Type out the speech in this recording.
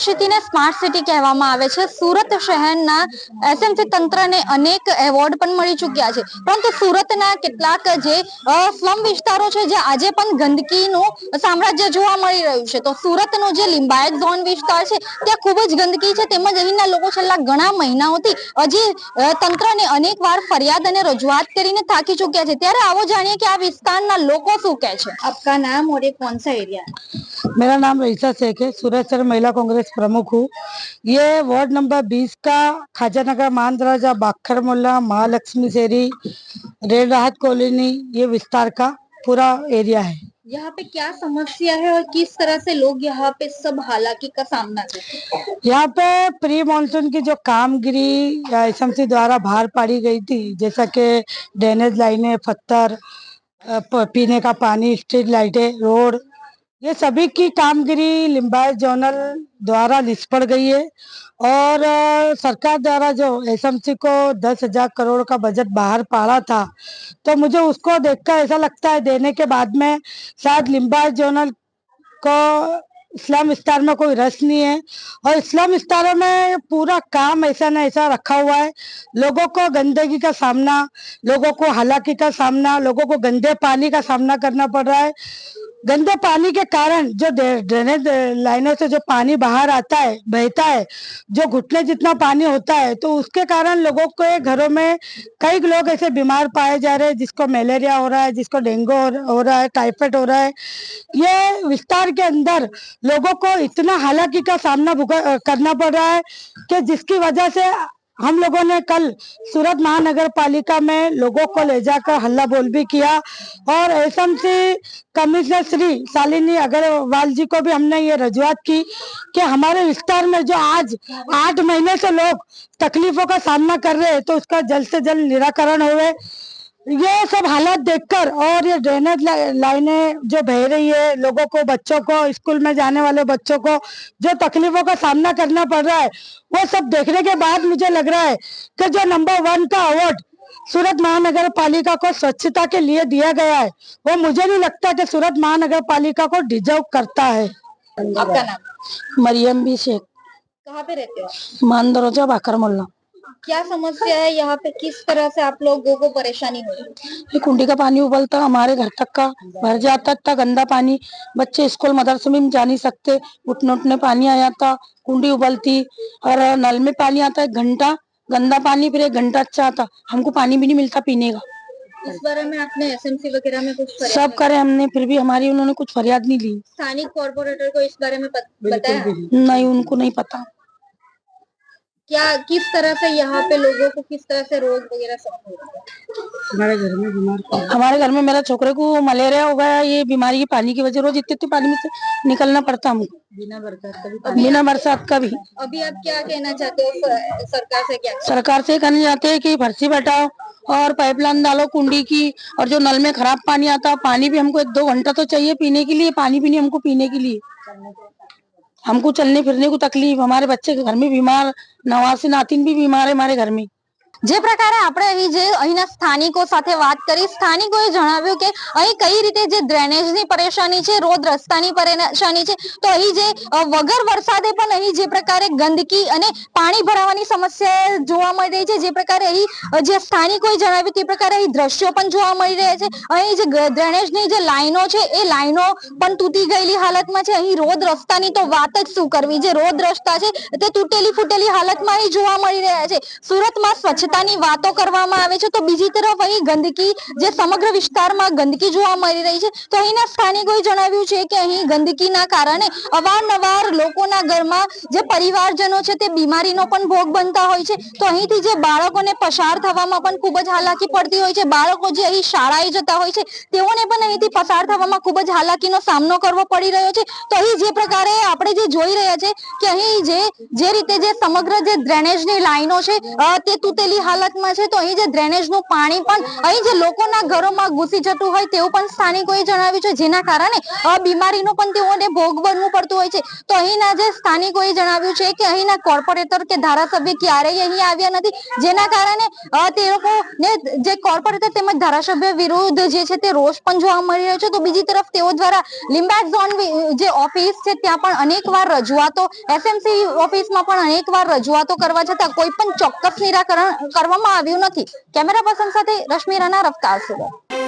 સિટીને smart city કહેવામાં આવે છે. સુરત શહેરના એસએમસી તંત્રને અનેક એવોર્ડ પણ મળી ચૂક્યા છે. પરંતુ સુરતના કેટલાક જે સ્લમ વિસ્તારો છે જે આજે પણ ગંદકીનું સામ્રાજ્ય જોવા મળી રહ્યું છે. તો સુરતનો જે લિંબાયત ઝોન વિસ્તાર છે, ત્યાં ખૂબ જ ગંદકી છે. તેમજ અહીંના લોકો છેલ્લા ઘણા મહિનાઓથી હજી તંત્રને અનેક વાર ફરિયાદ અને રજૂઆત કરીને થાકી ચૂક્યા છે. ત્યારે આવો જાણીએ કે આ વિસ્તારના લોકો શું કહે છે? આપકા નામ ઓર કોણ સા એરિયા मेरा नाम रईसा शेख है सूरज शहर महिला कांग्रेस प्रमुख हूँ। ये वार्ड नंबर 20 का खाजा नगर मान दरवाज़ा बाखर मोहल्ला महालक्ष्मी शेरी रेड राहत कॉलोनी ये विस्तार का पूरा एरिया है। यहाँ पे क्या समस्या है और किस तरह से लोग यहाँ पे सब हालाकी का सामना करते हैं? यहाँ पे प्री मानसून की जो कामगिरी एसएमसी द्वारा बाहर पाड़ी गई थी जैसा कि ड्रेनेज लाइनें पत्थर पीने का पानी स्ट्रीट लाइटें रोड ये सभी की कामगिरी लिम्बायत जोनल द्वारा निष्फल गई है और सरकार द्वारा जो एसएमसी को दस हज़ार करोड़ का बजट बाहर पाड़ा था तो मुझे उसको देखकर ऐसा लगता है देने के बाद में शायद लिम्बायत जोनल को इस्लाम विस्तार में कोई रस नहीं है और इस्लाम विस्तारों में पूरा काम ऐसा न ऐसा रखा हुआ है। लोगों को गंदगी का सामना, लोगों को हालाकी का सामना, लोगों को गंदे पानी का सामना करना पड़ रहा है। गंदे पानी के कारण जो ड्रेनेज लाइनों से जो पानी बाहर आता है, बहता है, जो घुटने जितना पानी होता है तो उसके कारण लोगों के घरों में कई लोग ऐसे बीमार पाए जा रहे हैं, जिसको मलेरिया हो रहा है, जिसको डेंगू हो रहा है टाइफाइड हो रहा है। ये विस्तार के अंदर लोगों को इतना हालाकी का सामना करना पड़ रहा है कि जिसकी वजह से हम लोगों ने कल सूरत महानगर पालिका में लोगों को ले जाकर हल्ला बोल भी किया और S M C commissioner Shri Shalini Agarwal ji को भी हमने ये रजुआत की कि हमारे विस्तार में जो आज आठ महीने से लोग तकलीफों का सामना कर रहे हैं तो उसका जल्द से जल्द निराकरण होवे। ये सब हालात देखकर और ये ड्रेनेज लाइनें जो बह रही है लोगों को बच्चों को स्कूल में जाने वाले बच्चों को जो तकलीफों का सामना करना पड़ रहा है वो सब देखने के बाद मुझे लग रहा है कि जो नंबर वन का अवार्ड सूरत महानगर पालिका को स्वच्छता के लिए दिया गया है वो मुझे नहीं लगता कि सूरत महानगर पालिका को डिजर्व करता है। आपका नाम? मरियम भी शेख। कहाँ पे रहते हो? मान दरोजा बाकर मोल्ला क्या समस्या है? यहाँ पे किस तरह से आप लोगों को परेशानी हो रही है? ये कुंडी का पानी उबलता हमारे घर तक का भर जाता इतना गंदा पानी। बच्चे स्कूल मदरसे में जा नहीं सकते। उठने उठने पानी आ जाता कुंडी उबलती और नल में पानी आता है एक घंटा गंदा पानी फिर एक घंटा अच्छा आता। हमको पानी भी नहीं मिलता पीने का। इस बारे में आपने एसएमसी वगैरह में कुछ सब करे हमने फिर भी हमारी उन्होंने कुछ फरियाद नहीं ली। स्थानीय कॉर्पोरेटर को इस बारे में पत- बताया? नहीं उनको नहीं पता। क्या किस तरह से यहाँ पे लोगों को किस तरह से रोग वगैरह सब हो रहा है? हमारे घर में बीमार हमारे घर में मेरा छोकरे को मलेरिया हो गया ये बीमारी की पानी की वजह रोज इतने इतने पानी में से निकलना पड़ता हमको। बिना बरसात का भी बिना बरसात का भी। अभी आप क्या कहना चाहते हो सरकार से क्या? सरकार से कहना चाहते है की फर्सी बैठाओ और पाइपलाइन डालो कुंडी की और जो नल में खराब पानी आता है पानी भी हमको एक दो घंटा तो चाहिए पीने के लिए पानी भी नहीं हमको पीने के लिए। हमको चलने फिरने को तकलीफ़, हमारे बच्चे घर में बीमार नवासी नातिन भी बीमार है हमारे घर में। જે પ્રકારે આપણે અહીં જે અહીંના સ્થાનિકો સાથે વાત કરી, સ્થાનિકોએ જણાવ્યું કે અહીં કઈ રીતે જે ડ્રેનેજની પરેશાની છે, રોડ રસ્તાની પરેશાની છે, તો અહીં જે વગર વરસાદે પણ અહીં જે પ્રકારે ગંદકી અને પાણી ભરાવાની સમસ્યા જોવા મળી રહી છે, જે પ્રકારે અહીં જે સ્થાનિકોએ જણાવ્યું તે પ્રકારે અહીં દ્રશ્યો પણ જોવા મળી રહ્યા છે. અહીં જે ડ્રેનેજની જે લાઈનો છે, એ લાઈનો પણ તૂટી ગયેલી હાલતમાં છે. અહીં રોડ રસ્તાની તો વાત જ શું કરવી? જે રોડ રસ્તા છે, તે તૂટેલી ફૂટેલી હાલતમાં અહીં જોવા મળી રહ્યા છે. સુરતમાં સ્વચ્છતાની વાતો કરવામાં આવે છે, તો બીજી તરફ અહીં ગંદકી, જે સમગ્ર વિસ્તારમાં ગંદકી જોવા મળી રહી છે, તો અહીંના સ્થાનિકોએ જણાવ્યું છે કે અહીં ગંદકીના કારણે અવારનવાર લોકોના ઘરમાં જે પરિવારજનો છે, તે બીમારીનો પણ ભોગ બનતા હોય છે. તો અહીંથી જે બાળકોને પસાર થવામાં પણ ખૂબ જ હાલાકી પડતી હોય છે. બાળકો જે અહીં શાળાએ જતા હોય છે, તેઓને પણ અહીંથી પસાર થવામાં ખૂબ જ હાલાકીનો સામનો કરવો પડી રહ્યો છે. તો અહીં જે પ્રકારે આપણે જે જોઈ રહ્યા છે કે અહીં જે જે રીતે જે સમગ્ર જે ડ્રેનેજની લાઈનો છે તે તૂટેલી એવી હાલતમાં છે, તો અહીં જે ડ્રેનેજનું પાણી પણ અહીં જે લોકોના ઘરોમાં ઘૂસી જતું હોય તેવું પણ સ્થાનિકોએ જણાવ્યું છે, જેના કારણે બીમારીનો પણ તેઓને ભોગ બનવું પડતું હોય છે. તો અહીંના જે સ્થાનિકોએ જણાવ્યું છે કે અહીંના કોર્પોરેટર કે ધારાસભ્ય ક્યારેય અહીં આવ્યા નથી, જેના કારણે તે લોકોને જે કોર્પોરેટર તેમજ ધારાસભ્ય વિરુદ્ધ જે છે તે રોષ પણ જોવા મળી રહ્યો છે. તો બીજી તરફ તેઓ દ્વારા લિંબાયત ઝોન જે ઓફિસ છે, ત્યાં પણ અનેક વાર રજૂઆતો, એસએમસી ઓફિસમાં પણ અનેક વાર રજૂઆતો કરવા છતાં કોઈ પણ ચોક્કસ નિરાકરણ કરવામાં આવ્યું નથી. કેમેરા પર્સન સાથે રશ્મિ રાણા સુરત.